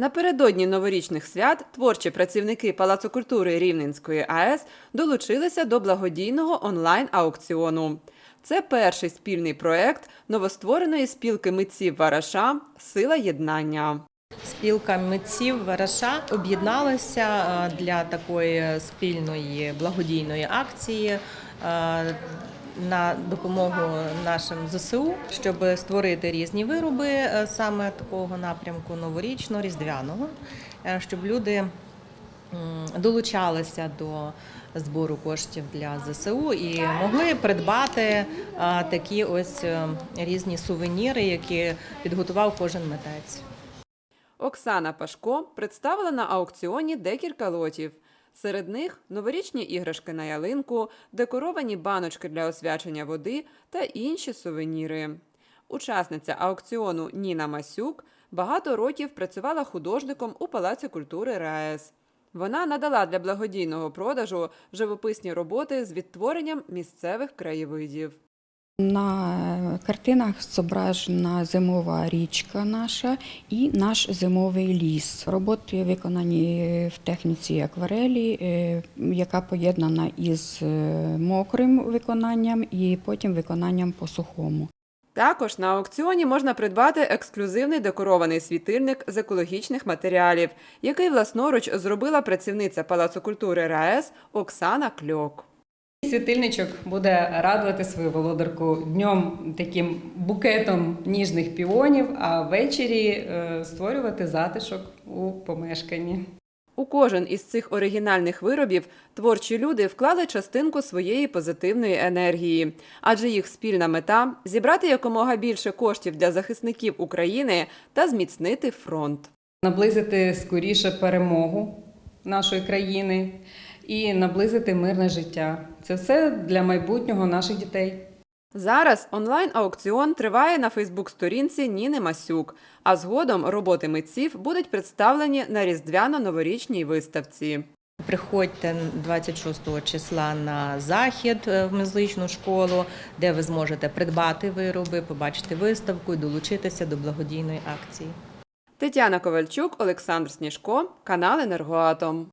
Напередодні новорічних свят творчі працівники Палацу культури Рівненської АЕС долучилися до благодійного онлайн-аукціону. Це перший спільний проект новоствореної спілки митців Вараша Сила єднання. Спілка митців Вараша об'єдналася е, для такої спільної благодійної акції е, на допомогу нашим ЗСУ, щоб створити різні вироби е, саме такого напрямку новорічно-різдвяного, е, щоб люди долучалися до збору коштів для ЗСУ і могли придбати е, такі ось різні сувеніри, які підготував кожен митець. Оксана Пашко представила на аукціоні декілька лотів. Серед них новорічні іграшки на ялинку, декоровані баночки для освячення води та інші сувеніри. Учасниця аукціону Ніна Масюк багато років працювала художником у Палаці культури РаЕС. Вона надала для благодійного продажу живописні роботи з відтворенням місцевих краєвидів. На картинах зображена зимова річка наша і наш зимовий ліс. Роботи виконані в техніці акварелі, е, яка поєднана із е, мокрим виконанням і потім виконанням по сухому. Також на аукціоні можна придбати ексклюзивний декорований світильник з екологічних матеріалів, який власноруч зробила працівниця Палацу культури РаЕС Оксана Кльок. Світильничок буде радувати свою володарку днем таким букетом ніжних піонів, а ввечері е, створювати затишок у помешканні. У кожен із цих оригінальних виробів творчі люди вклали частинку своєї позитивної енергії, адже їх спільна мета зібрати якомога більше коштів для захисників України та зміцнити фронт. Наблизити скоріше перемогу нашої країни і наблизити мирне життя. Це все для майбутнього наших дітей. Зараз онлайн-аукціон триває на Фейсбук-сторінці Ніни Масюк, а згодом роботи митців будуть представлені на різдвяно-новорічній виставці. Приходьте 26 числа на захід е, в музичну школу, де ви зможете придбати вироби, побачити виставку і долучитися до благодійної акції. Тетяна Ковальчук, Олександр Сніжко, канал Енергоатом.